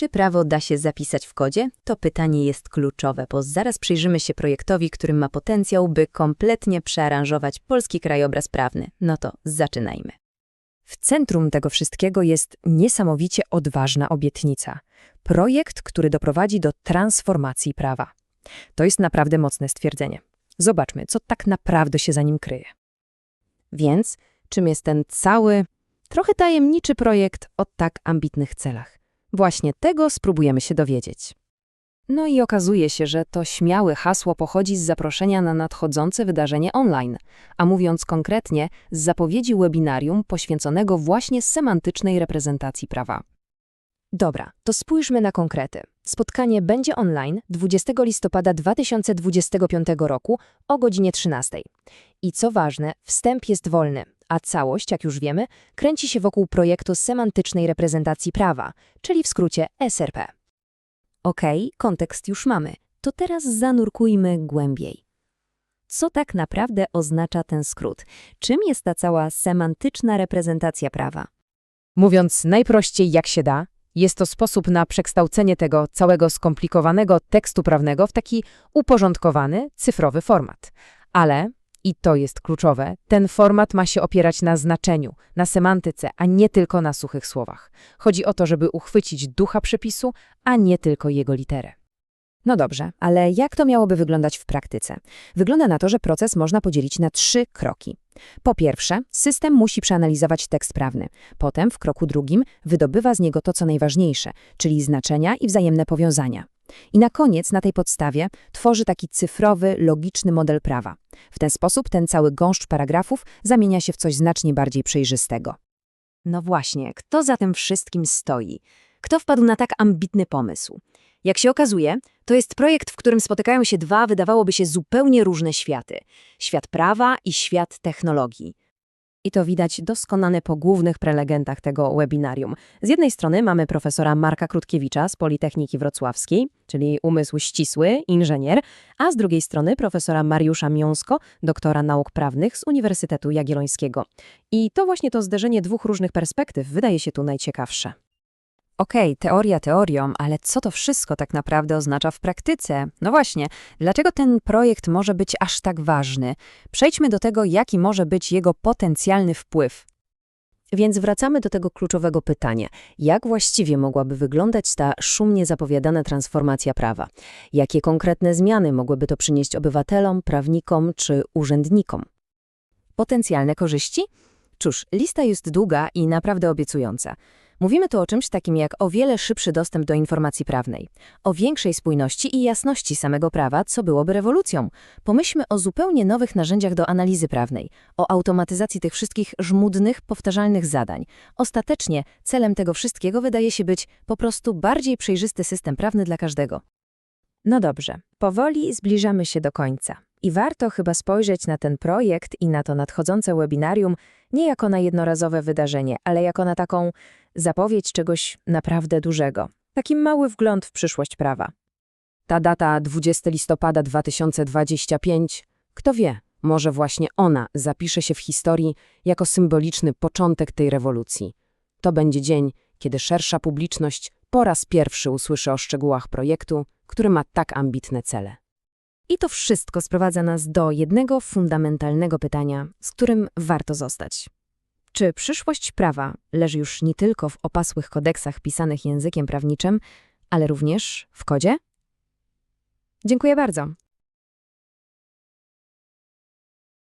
Czy prawo da się zapisać w kodzie? To pytanie jest kluczowe, bo zaraz przyjrzymy się projektowi, który ma potencjał, by kompletnie przearanżować polski krajobraz prawny. No to zaczynajmy. W centrum tego wszystkiego jest niesamowicie odważna obietnica. Projekt, który doprowadzi do transformacji prawa. To jest naprawdę mocne stwierdzenie. Zobaczmy, co tak naprawdę się za nim kryje. Więc czym jest ten cały, trochę tajemniczy projekt o tak ambitnych celach? Właśnie tego spróbujemy się dowiedzieć. No i okazuje się, że to śmiałe hasło pochodzi z zaproszenia na nadchodzące wydarzenie online, a mówiąc konkretnie, z zapowiedzi webinarium poświęconego właśnie semantycznej reprezentacji prawa. Dobra, to spójrzmy na konkrety. Spotkanie będzie online 20 listopada 2025 roku o godzinie 13. I co ważne, wstęp jest wolny, a całość, jak już wiemy, kręci się wokół projektu semantycznej reprezentacji prawa, czyli w skrócie SRP. Okej, kontekst już mamy. To teraz zanurkujmy głębiej. Co tak naprawdę oznacza ten skrót? Czym jest ta cała semantyczna reprezentacja prawa? Mówiąc najprościej jak się da, jest to sposób na przekształcenie tego całego skomplikowanego tekstu prawnego w taki uporządkowany, cyfrowy format. Ale, i to jest kluczowe, ten format ma się opierać na znaczeniu, na semantyce, a nie tylko na suchych słowach. Chodzi o to, żeby uchwycić ducha przepisu, a nie tylko jego literę. No dobrze, ale jak to miałoby wyglądać w praktyce? Wygląda na to, że proces można podzielić na trzy kroki. Po pierwsze, system musi przeanalizować tekst prawny. Potem, w kroku drugim, wydobywa z niego to, co najważniejsze, czyli znaczenia i wzajemne powiązania. I na koniec, na tej podstawie, tworzy taki cyfrowy, logiczny model prawa. W ten sposób ten cały gąszcz paragrafów zamienia się w coś znacznie bardziej przejrzystego. No właśnie, kto za tym wszystkim stoi? Kto wpadł na tak ambitny pomysł? Jak się okazuje, to jest projekt, w którym spotykają się dwa, wydawałoby się, zupełnie różne światy. Świat prawa i świat technologii. I to widać doskonale po głównych prelegentach tego webinarium. Z jednej strony mamy profesora Marka Krutkiewicza z Politechniki Wrocławskiej, czyli umysł ścisły, inżynier, a z drugiej strony profesora Mariusza Miąsko, doktora nauk prawnych z Uniwersytetu Jagiellońskiego. I to właśnie to zderzenie dwóch różnych perspektyw wydaje się tu najciekawsze. Okej, teoria teorią, ale co to wszystko tak naprawdę oznacza w praktyce? No właśnie, dlaczego ten projekt może być aż tak ważny? Przejdźmy do tego, jaki może być jego potencjalny wpływ. Więc wracamy do tego kluczowego pytania. Jak właściwie mogłaby wyglądać ta szumnie zapowiadana transformacja prawa? Jakie konkretne zmiany mogłyby to przynieść obywatelom, prawnikom czy urzędnikom? Potencjalne korzyści? Cóż, lista jest długa i naprawdę obiecująca. Mówimy tu o czymś takim jak o wiele szybszy dostęp do informacji prawnej, o większej spójności i jasności samego prawa, co byłoby rewolucją. Pomyślmy o zupełnie nowych narzędziach do analizy prawnej, o automatyzacji tych wszystkich żmudnych, powtarzalnych zadań. Ostatecznie celem tego wszystkiego wydaje się być po prostu bardziej przejrzysty system prawny dla każdego. No dobrze, powoli zbliżamy się do końca. I warto chyba spojrzeć na ten projekt i na to nadchodzące webinarium nie jako na jednorazowe wydarzenie, ale jako na taką zapowiedź czegoś naprawdę dużego. Taki mały wgląd w przyszłość prawa. Ta data 20 listopada 2025, kto wie, może właśnie ona zapisze się w historii jako symboliczny początek tej rewolucji. To będzie dzień, kiedy szersza publiczność po raz pierwszy usłyszy o szczegółach projektu, który ma tak ambitne cele. I to wszystko sprowadza nas do jednego fundamentalnego pytania, z którym warto zostać. Czy przyszłość prawa leży już nie tylko w opasłych kodeksach pisanych językiem prawniczym, ale również w kodzie? Dziękuję bardzo.